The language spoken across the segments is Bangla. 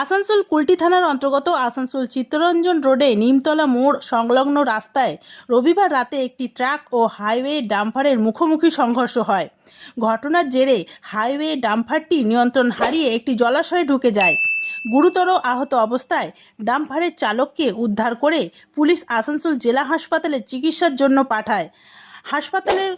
আসানসোল কুলটি থানার অন্তর্গত আসানসোল চিত্তরঞ্জন রোডে নিমতলা মোড় সংলগ্ন রাস্তায় রবিবার রাতে একটি ট্রাক ও হাইওয়ে ডাম্পারের মুখোমুখি সংঘর্ষ হয়। ঘটনার জেরে হাইওয়ে ডাম্পারটি নিয়ন্ত্রণ হারিয়ে একটি জলাশয়ে ঢুকে যায়। গুরুতর আহত অবস্থায় ডাম্পারের চালককে উদ্ধার করে পুলিশ আসানসোল জেলা হাসপাতালে চিকিৎসার জন্য পাঠায়। হাসপাতালের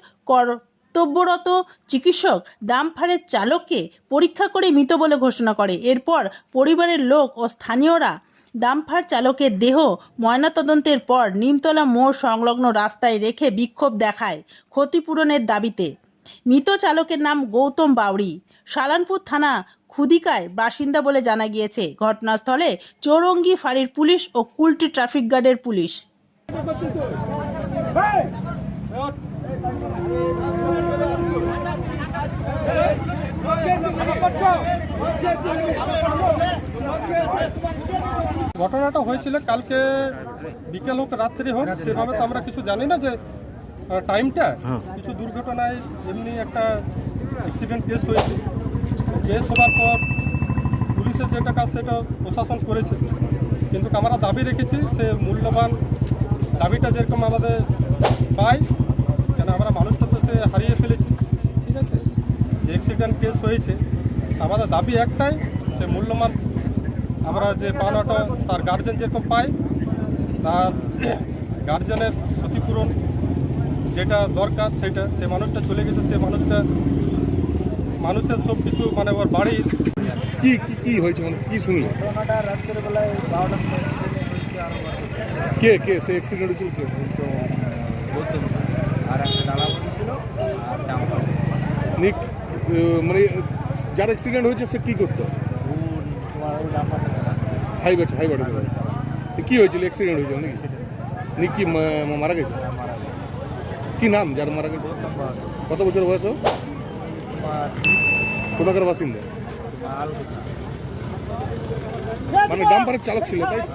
কর্তব্যরত চিকিৎসক ডাম্পারের চালককে পরীক্ষা করে মৃত বলে ঘোষণা করে। এরপর পরিবারের লোক ও স্থানীয়রা ডাম্পার চালকের দেহ ময়নাতদন্তের পর নিমতলা মোড় সংলগ্ন রাস্তায় রেখে বিক্ষোভ দেখায় ক্ষতিপূরণের দাবিতে। মৃত চালকের নাম গৌতম বাউরি সালানপুর থানা খুদিকায় বাসিন্দা বলে জানা গিয়েছে। ঘটনাস্থলে চৌরঙ্গি ফাঁড়ির পুলিশ ও কুলটি ট্রাফিক গার্ডের পুলিশ। ঘটনাটা হয়েছিল কালকে বিকেল হোক রাত্রি হোক সেভাবে তো আমরা কিছু জানি না যে টাইমটা কিছু দুর্ঘটনায় এমনি একটা অ্যাক্সিডেন্ট কেস হয়েছে। কেস হওয়ার পর পুলিশের যেটা কাজ সেটা প্রশাসন করেছে। কিন্তু আমরা দাবি রেখেছি সে মূল্যবান দাবিটা যেরকম আমাদের পাই কেন আমরা মানুষটা তো সে হারিয়ে ফেলেছি ঠিক আছে? যে অ্যাক্সিডেন্ট কেস হয়েছে আমাদের দাবি একটাই সে মূল্যমান আমরা যে পাওনাটা তার গার্জেন যেরকম পাই তার গার্জেনের ক্ষতিপূরণ যেটা দরকার সেটা সে মানুষটা চলে গেছে সে মানুষটা মানুষের সব কিছু মানে ওর বাড়ির কি কি কি হয়েছে মানে কি শুনলে? কে কে সে অ্যাক্সিডেন্ট হয়েছিল কে তো আর একটা ডালা ছিল আর ডাম্পার মানে যার অ্যাক্সিডেন্ট হয়েছে সে কি করতো? হাই বাচ্চা হাই বাড়ি কি হয়েছিল? অ্যাক্সিডেন্ট হয়েছিল নাকি? নিক কি মা- মারা গেছে? কি নাম যার মারা গেছে? কত বছর বয়স কোথাকার বাসিন্দা? মানে ডাম্পারের চালক ছিল তাই? হ্যাঁ,